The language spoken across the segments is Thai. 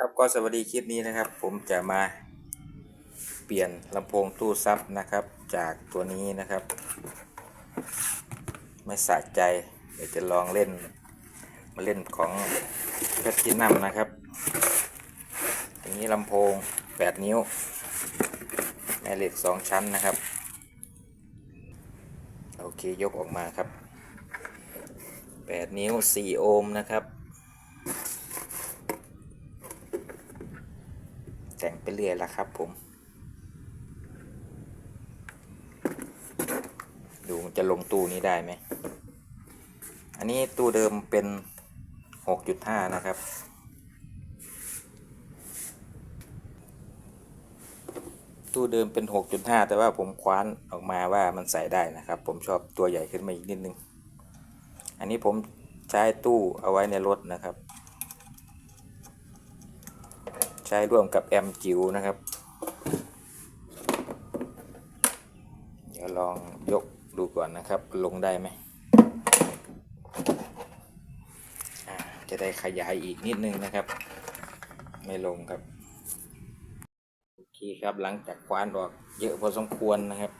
ครับก็สวัสดีคลิปนี้นะครับ ผมจะมาเปลี่ยนลำโพงตู้ซับนะครับ จากตัวนี้นะครับ ไม่สะใจเดี๋ยวจะลองเล่นมาเล่นของแพทตินัมนะครับอันนี้ลำโพง 8 นิ้วแม่เหล็ก 2 ชั้นนะครับ โอเคยกออกมาครับ 8 นิ้ว 4 โอห์มนะครับ แต่งไปเรื่อยล้วครับผม ดูมันจะลงตู้นี้ได้ไหม อันนี้ตู้เดิมเป็น 6.5 นะครับตู้เดิมเป็น 6.5 แต่ว่าผมคว้านออกมาว่ามันใส่ได้นะครับ ผมชอบตัวใหญ่ขึ้นมาอีกนิดนึง อันนี้ผมใช้ตู้เอาไว้ในรถนะครับ ใช้ร่วมกับแอมจิ๋วนะครับ เดี๋ยวลองยกดูก่อนนะครับ ลงได้ไหม จะได้ขยายอีกนิดนึงนะครับ ไม่ลงครับ โอเคครับหลังจากคว้านออกเยอะพอสมควรนะครับ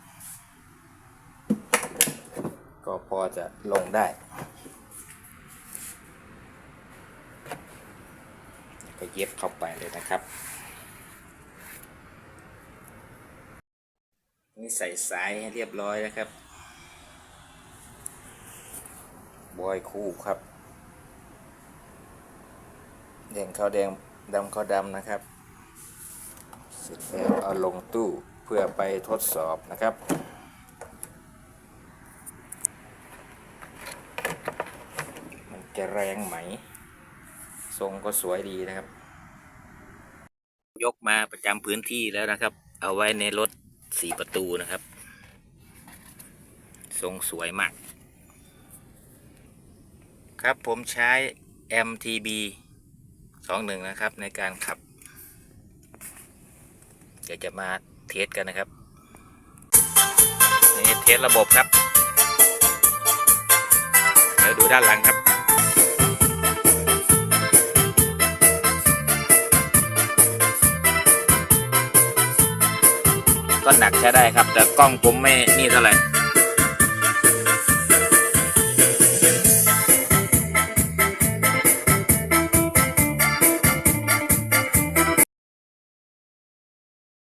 ก็พอจะลงได้ ก็เย็บเข้าไปเลยนะครับนี่ใส่สายให้เรียบร้อยนะครับ บอยคู่ครับ แดงข้าวแดงดำข้าวดำนะครับเสร็จแล้วเอาลงตู้เพื่อไปทดสอบนะครับมันจะแรงไหม ทรงก็สวยดีนะครับ ยกมาประจำพื้นที่แล้วนะครับ เอาไว้ในรถสี่ประตูนะครับ ทรงสวยมาก ครับผมใช้ MTB 21 นะครับ ในการขับ เดี๋ยวจะมาเทสกันนะครับนี่เทสระบบครับ เดี๋ยวดูด้านหลังครับ ก็หนักใช้ได้ครับ แต่กล้องผมไม่นี่เท่าไหร่